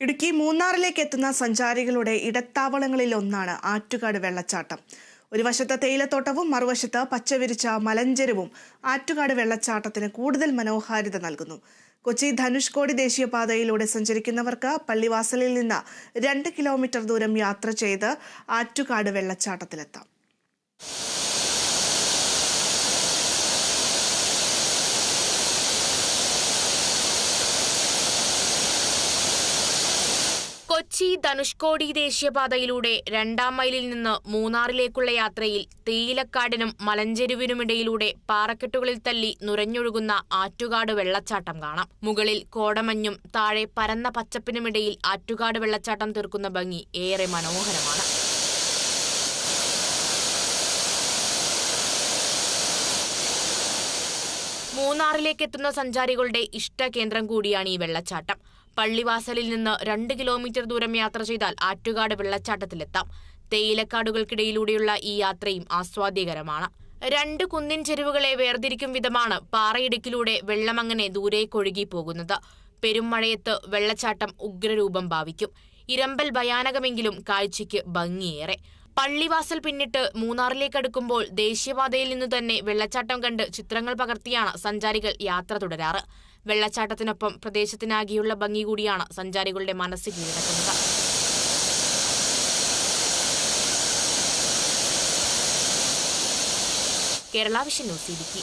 ഇടുക്കി മൂന്നാറിലേക്ക് എത്തുന്ന സഞ്ചാരികളുടെ ഇടത്താവളങ്ങളിൽ ഒന്നാണ് ആറ്റുകാട് വെള്ളച്ചാട്ടം. ഒരു വശത്ത് തേയിലത്തോട്ടവും മറുവശത്ത് പച്ചവിരിച്ച മലഞ്ചെരുവും ആറ്റുകാട് വെള്ളച്ചാട്ടത്തിന് കൂടുതൽ മനോഹാരിത നൽകുന്നു. കൊച്ചി ധനുഷ്കോടി ദേശീയപാതയിലൂടെ സഞ്ചരിക്കുന്നവർക്ക് പള്ളിവാസലിൽ നിന്ന് രണ്ട് കിലോമീറ്റർ ദൂരം യാത്ര ചെയ്ത് ആറ്റുകാട് വെള്ളച്ചാട്ടത്തിലെത്താം. കൊച്ചി ധനുഷ്കോടി ദേശീയപാതയിലൂടെ രണ്ടാം മൈലിൽ നിന്ന് മൂന്നാറിലേക്കുള്ള യാത്രയിൽ തേയിലക്കാടിനും മലഞ്ചെരുവിനുമിടയിലൂടെ പാറക്കെട്ടുകളിൽ തല്ലി നുരഞ്ഞൊഴുകുന്ന ആറ്റുകാട് വെള്ളച്ചാട്ടം കാണാം. മുകളിൽ കോടമഞ്ഞും താഴെ പരന്ന പച്ചപ്പിനുമിടയിൽ ആറ്റുകാട് വെള്ളച്ചാട്ടം തീർക്കുന്ന ഭംഗി ഏറെ മനോഹരമാണ്. മൂന്നാറിലേക്ക് എത്തുന്ന സഞ്ചാരികളുടെ ഇഷ്ട കേന്ദ്രം കൂടിയാണ് ഈ വെള്ളച്ചാട്ടം. പള്ളിവാസലിൽ നിന്ന് രണ്ട് കിലോമീറ്റർ ദൂരം യാത്ര ചെയ്താൽ ആറ്റുകാട് വെള്ളച്ചാട്ടത്തിലെത്താം. തേയിലക്കാടുകൾക്കിടയിലൂടെയുള്ള ഈ യാത്രയും ആസ്വാദ്യകരമാണ്. രണ്ട് കുന്നിൻ ചെരുവുകളെ വേർതിരിക്കും വിധമാണ് പാറയിടുക്കിലൂടെ വെള്ളമങ്ങനെ ദൂരേക്കൊഴുകി പോകുന്നത്. പെരുമഴയത്ത് വെള്ളച്ചാട്ടം ഉഗ്രരൂപം ഭാവിക്കും. ഇരമ്പൽ ഭയാനകമെങ്കിലും കാഴ്ചയ്ക്ക് ഭംഗിയേറെ. പള്ളിവാസൽ പിന്നിട്ട് മൂന്നാറിലേക്ക് അടുക്കുമ്പോൾ ദേശീയപാതയിൽ നിന്ന് തന്നെ വെള്ളച്ചാട്ടം കണ്ട് ചിത്രങ്ങൾ പകർത്തിയാണ് സഞ്ചാരികൾ യാത്ര തുടരാറ്. വെള്ളച്ചാട്ടത്തിനൊപ്പം പ്രദേശത്തിനാകെയുള്ള ഭംഗി കൂടിയാണ് സഞ്ചാരികളുടെ മനസ്സ് കീഴടക്കുന്നത് കേരള വിഷൻ ന്യൂസ് ഇടുക്കി.